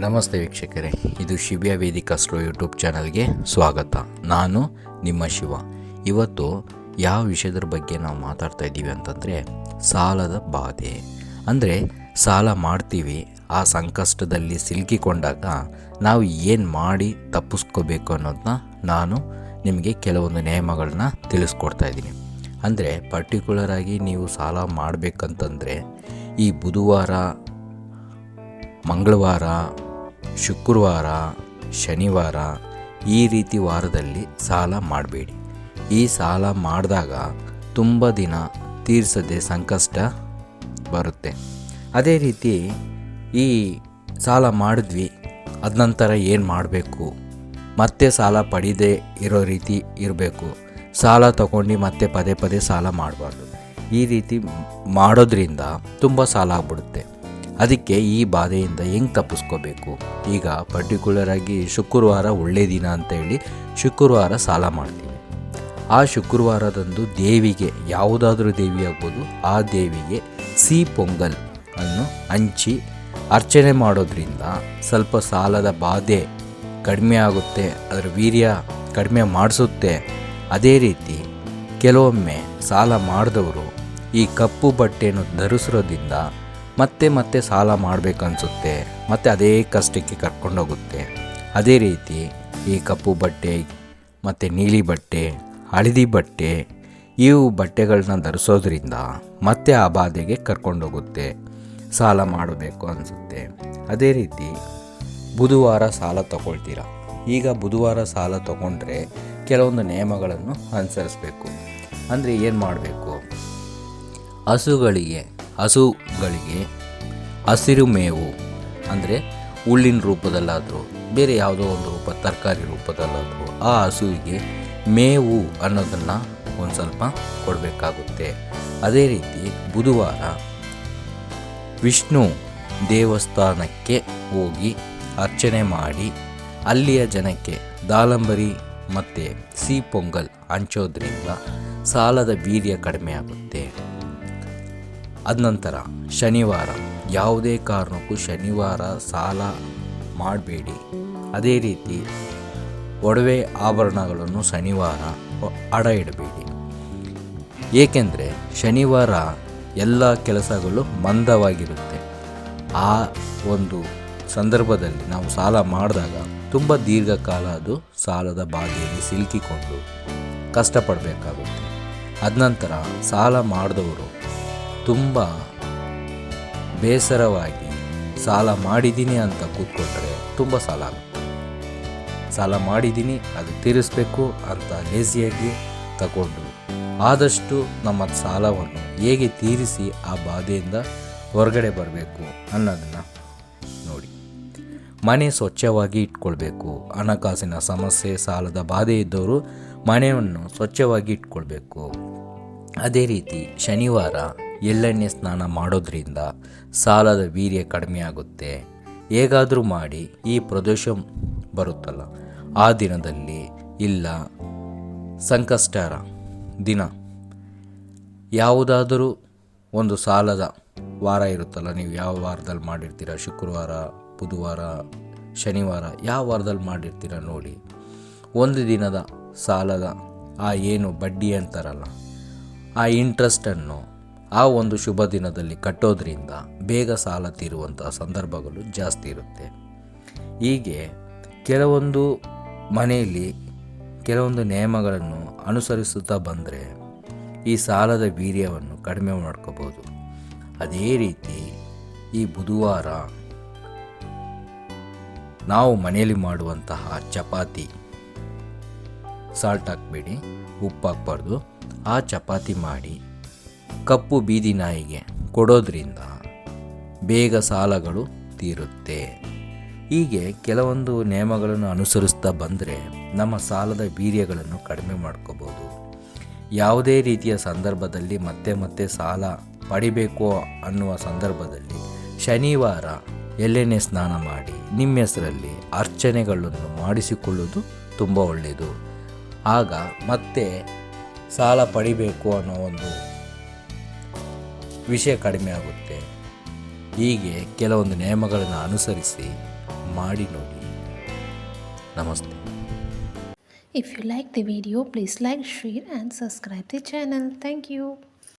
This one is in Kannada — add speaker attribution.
Speaker 1: ನಮಸ್ತೆ ವೀಕ್ಷಕರೇ, ಇದು ಶಿವ್ಯ ವೇದಿಕಾ ಸ್ಲೋ ಯೂಟ್ಯೂಬ್ ಚಾನಲ್ಗೆ ಸ್ವಾಗತ. ನಾನು ನಿಮ್ಮ ಶಿವ. ಇವತ್ತು ಯಾವ ವಿಷಯದ ಬಗ್ಗೆ ನಾವು ಮಾತಾಡ್ತಾ ಇದ್ದೀವಿ ಅಂತಂದರೆ, ಸಾಲದ ಬಾಧೆ. ಅಂದರೆ, ಸಾಲ ಮಾಡ್ತೀವಿ, ಆ ಸಂಕಷ್ಟದಲ್ಲಿ ಸಿಲುಕಿಕೊಂಡಾಗ ನಾವು ಏನು ಮಾಡಿ ತಪ್ಪಿಸ್ಕೋಬೇಕು ಅನ್ನೋದನ್ನ ನಾನು ನಿಮಗೆ ಕೆಲವೊಂದು ನಿಯಮಗಳನ್ನ ತಿಳಿಸ್ಕೊಡ್ತಾ ಇದ್ದೀನಿ. ಅಂದರೆ ಪರ್ಟಿಕ್ಯುಲರ್ ಆಗಿ ನೀವು ಸಾಲ ಮಾಡಬೇಕಂತಂದರೆ, ಈ ಬುಧವಾರ, ಮಂಗಳವಾರ ಶುಕ್ರವಾರ, ಶನಿವಾರ ಈ ರೀತಿ ವಾರದಲ್ಲಿ ಸಾಲ ಮಾಡಬೇಡಿ. ಈ ಸಾಲ ಮಾಡಿದಾಗ ತುಂಬ ದಿನ ತೀರಿಸದೆ ಸಂಕಷ್ಟ ಬರುತ್ತೆ. ಅದೇ ರೀತಿ ಈ ಸಾಲ ಮಾಡಿದ್ವಿ, ಅದ ನಂತರ ಏನು ಮಾಡಬೇಕು? ಮತ್ತೆ ಸಾಲ ಪಡೀದೇ ಇರೋ ರೀತಿ ಇರಬೇಕು. ಸಾಲ ತಗೊಂಡು ಮತ್ತೆ ಪದೇ ಪದೇ ಸಾಲ ಮಾಡಬಾರ್ದು. ಈ ರೀತಿ ಮಾಡೋದ್ರಿಂದ ತುಂಬ ಸಾಲ ಆಗ್ಬಿಡುತ್ತೆ. ಅದಕ್ಕೆ ಈ ಬಾಧೆಯಿಂದ ಹೆಂಗೆ ತಪ್ಪಿಸ್ಕೋಬೇಕು? ಈಗ ಪರ್ಟಿಕ್ಯುಲರ್ ಆಗಿ ಶುಕ್ರವಾರ ಒಳ್ಳೆಯ ದಿನ ಅಂತ ಹೇಳಿ ಶುಕ್ರವಾರ ಸಾಲ ಮಾಡ್ತೀವಿ. ಆ ಶುಕ್ರವಾರದಂದು ದೇವಿಗೆ, ಯಾವುದಾದ್ರೂ ದೇವಿ ಆಗ್ಬೋದು, ಆ ದೇವಿಗೆ ಸಿ ಪೊಂಗಲ್ ಅನ್ನು ಹಂಚಿ ಅರ್ಚನೆ ಮಾಡೋದ್ರಿಂದ ಸ್ವಲ್ಪ ಸಾಲದ ಬಾಧೆ ಕಡಿಮೆ ಆಗುತ್ತೆ, ಅದರ ವೀರ್ಯ ಕಡಿಮೆ ಮಾಡಿಸುತ್ತೆ. ಅದೇ ರೀತಿ ಕೆಲವೊಮ್ಮೆ ಸಾಲ ಮಾಡಿದವರು ಈ ಕಪ್ಪು ಬಟ್ಟೆಯನ್ನು ಧರಿಸಿರೋದ್ರಿಂದ ಮತ್ತೆ ಮತ್ತೆ ಸಾಲ ಮಾಡಬೇಕನ್ಸುತ್ತೆ. ಮತ್ತೆ ಅದೇ ಕಷ್ಟಕ್ಕೆ ಕರ್ಕೊಂಡೋಗುತ್ತೆ. ಅದೇ ರೀತಿ ಈ ಕಪ್ಪು ಬಟ್ಟೆ, ಮತ್ತು ನೀಲಿ ಬಟ್ಟೆ, ಹಳದಿ ಬಟ್ಟೆ, ಇವು ಬಟ್ಟೆಗಳನ್ನ ಧರಿಸೋದ್ರಿಂದ ಮತ್ತೆ ಆ ಬಾಧೆಗೆ ಕರ್ಕೊಂಡೋಗುತ್ತೆ. ಸಾಲ ಮಾಡಬೇಕು ಅನಿಸುತ್ತೆ. ಅದೇ ರೀತಿ ಬುಧವಾರ ಸಾಲ ತಗೊಳ್ತೀರ? ಈಗ ಬುಧವಾರ ಸಾಲ ತಗೊಂಡ್ರೆ ಕೆಲವೊಂದು ನಿಯಮಗಳನ್ನು ಅನುಸರಿಸಬೇಕು. ಅಂದರೆ ಏನು ಮಾಡಬೇಕು? ಹಸುಗಳಿಗೆ ಹಸುಗಳಿಗೆ ಹಸಿರು ಮೇವು, ಅಂದರೆ ಹುಲ್ಲಿನ ರೂಪದಲ್ಲಾದರೂ, ಬೇರೆ ಯಾವುದೋ ಒಂದು ರೂಪ, ತರಕಾರಿ ರೂಪದಲ್ಲಾದರೂ ಆ ಹಸುವಿಗೆ ಮೇವು ಅನ್ನೋದನ್ನು ಒಂದು ಸ್ವಲ್ಪ ಕೊಡಬೇಕಾಗುತ್ತೆ. ಅದೇ ರೀತಿ ಬುಧವಾರ ವಿಷ್ಣು ದೇವಸ್ಥಾನಕ್ಕೆ ಹೋಗಿ ಅರ್ಚನೆ ಮಾಡಿ, ಅಲ್ಲಿಯ ಜನಕ್ಕೆ ದಾಳಂಬರಿ ಮತ್ತು ಸಿ ಪೊಂಗಲ್ ಹಂಚೋದ್ರಿಂದ ಸಾಲದ ವೀರ್ಯ ಕಡಿಮೆ ಆಗುತ್ತೆ ಅದ ನಂತರ ಶನಿವಾರ. ಯಾವುದೇ ಕಾರಣಕ್ಕೂ ಶನಿವಾರ ಸಾಲ ಮಾಡಬೇಡಿ. ಅದೇ ರೀತಿ ಒಡವೆ ಆಭರಣಗಳನ್ನು ಶನಿವಾರ ಅಡ ಇಡಬೇಡಿ. ಏಕೆಂದರೆ ಶನಿವಾರ ಎಲ್ಲ ಕೆಲಸಗಳು ಮಂದವಾಗಿರುತ್ತೆ. ಆ ಒಂದು ಸಂದರ್ಭದಲ್ಲಿ ನಾವು ಸಾಲ ಮಾಡಿದಾಗ ತುಂಬ ದೀರ್ಘಕಾಲ ಅದು ಸಾಲದ ಬಾಧೆಯಲ್ಲಿ ಸಿಲುಕಿಕೊಂಡು ಕಷ್ಟಪಡಬೇಕಾಗುತ್ತೆ. ಅದ ನಂತರ ಸಾಲ ಮಾಡಿದವರು ತುಂಬ ಬೇಸರವಾಗಿ ಸಾಲ ಮಾಡಿದ್ದೀನಿ ಅಂತ ಕೂತ್ಕೊಂಡ್ರೆ ತುಂಬ ಸಾಲ ಸಾಲ ಮಾಡಿದ್ದೀನಿ, ಅದು ತೀರಿಸಬೇಕು ಅಂತ ಲೇಸಿಯಾಗಿ ತಗೊಂಡು ಆದಷ್ಟು ನಮ್ಮ ಸಾಲವನ್ನು ಹೇಗೆ ತೀರಿಸಿ ಆ ಬಾಧೆಯಿಂದ ಹೊರಗಡೆ ಬರಬೇಕು ಅನ್ನೋದನ್ನು ನೋಡಿ. ಮನೆ ಸ್ವಚ್ಛವಾಗಿ ಇಟ್ಕೊಳ್ಬೇಕು. ಹಣಕಾಸಿನ ಸಮಸ್ಯೆ, ಸಾಲದ ಬಾಧೆ ಇದ್ದವರು ಮನೆಯನ್ನು ಸ್ವಚ್ಛವಾಗಿ ಇಟ್ಕೊಳ್ಬೇಕು. ಅದೇ ರೀತಿ ಶನಿವಾರ ಎಳ್ಳೆಣ್ಣೆ ಸ್ನಾನ ಮಾಡೋದ್ರಿಂದ ಸಾಲದ ವೀರ್ಯ ಕಡಿಮೆ ಆಗುತ್ತೆ. ಹೇಗಾದರೂ ಮಾಡಿ ಈ ಪ್ರದೋಷ ಬರುತ್ತಲ್ಲ, ಆ ದಿನದಲ್ಲಿ ಇಲ್ಲ ಸಂಕಷ್ಟರ ದಿನ. ಯಾವುದಾದರೂ ಒಂದು ಸಾಲದ ವಾರ ಇರುತ್ತಲ್ಲ, ನೀವು ಯಾವ ವಾರದಲ್ಲಿ ಮಾಡಿರ್ತೀರ? ಶುಕ್ರವಾರ, ಬುಧವಾರ, ಶನಿವಾರ ಯಾವ ವಾರದಲ್ಲಿ ಮಾಡಿರ್ತೀರ ನೋಡಿ. ಒಂದು ದಿನದ ಸಾಲದ ಆ ಏನು ಬಡ್ಡಿ ಅಂತಾರಲ್ಲ, ಆ ಇಂಟ್ರೆಸ್ಟನ್ನು ಆ ಒಂದು ಶುಭ ದಿನದಲ್ಲಿ ಕಟ್ಟೋದ್ರಿಂದ ಬೇಗ ಸಾಲ ತೀರುವಂತಹ ಸಂದರ್ಭಗಳು ಜಾಸ್ತಿ ಇರುತ್ತೆ. ಹೀಗೆ ಕೆಲವೊಂದು ಮನೆಯಲ್ಲಿ ಕೆಲವೊಂದು ನಿಯಮಗಳನ್ನು ಅನುಸರಿಸುತ್ತಾ ಬಂದರೆ ಈ ಸಾಲದ ವೀರ್ಯವನ್ನು ಕಡಿಮೆ ಮಾಡ್ಕೋಬೋದು ಅದೇ ರೀತಿ ಈ ಬುಧವಾರ ನಾವು ಮನೆಯಲ್ಲಿ ಮಾಡುವಂತಹ ಚಪಾತಿ. ಸಾಲ್ಟ್ ಹಾಕಬೇಡಿ, ಉಪ್ಪು ಹಾಕ್ಬಾರ್ದು. ಆ ಚಪಾತಿ ಮಾಡಿ ಕಪ್ಪು ಬೀದಿ ನಾಯಿಗೆ ಕೊಡೋದ್ರಿಂದ ಬೇಗ ಸಾಲಗಳು ತೀರುತ್ತೆ. ಹೀಗೆ ಕೆಲವೊಂದು ನಿಯಮಗಳನ್ನು ಅನುಸರಿಸ್ತಾ ಬಂದರೆ ನಮ್ಮ ಸಾಲದ ವೀರ್ಯಗಳನ್ನು ಕಡಿಮೆ ಮಾಡ್ಕೋಬೋದು. ಯಾವುದೇ ರೀತಿಯ ಸಂದರ್ಭದಲ್ಲಿ ಮತ್ತೆ ಮತ್ತೆ ಸಾಲ ಪಡಿಬೇಕು ಅನ್ನುವ ಸಂದರ್ಭದಲ್ಲಿ ಶನಿವಾರ ಎಳ್ಳೆಣ್ಣೆ ಸ್ನಾನ ಮಾಡಿ ನಿಮ್ಮ ಹೆಸರಲ್ಲಿ ಅರ್ಚನೆಗಳನ್ನು ಮಾಡಿಸಿಕೊಳ್ಳೋದು ತುಂಬ ಒಳ್ಳೆಯದು. ಆಗ ಮತ್ತೆ ಸಾಲ ಪಡಿಬೇಕು ಅನ್ನೋ ಒಂದು ವಿಷಯ ಕಡಿಮೆ ಆಗುತ್ತೆ. ಹೀಗೆ ಕೆಲವೊಂದು ನಿಯಮಗಳನ್ನು ಅನುಸರಿಸಿ ಮಾಡಿ ನೋಡಿ. ನಮಸ್ತೆ.
Speaker 2: If you like the video please like share and subscribe the channel thank you.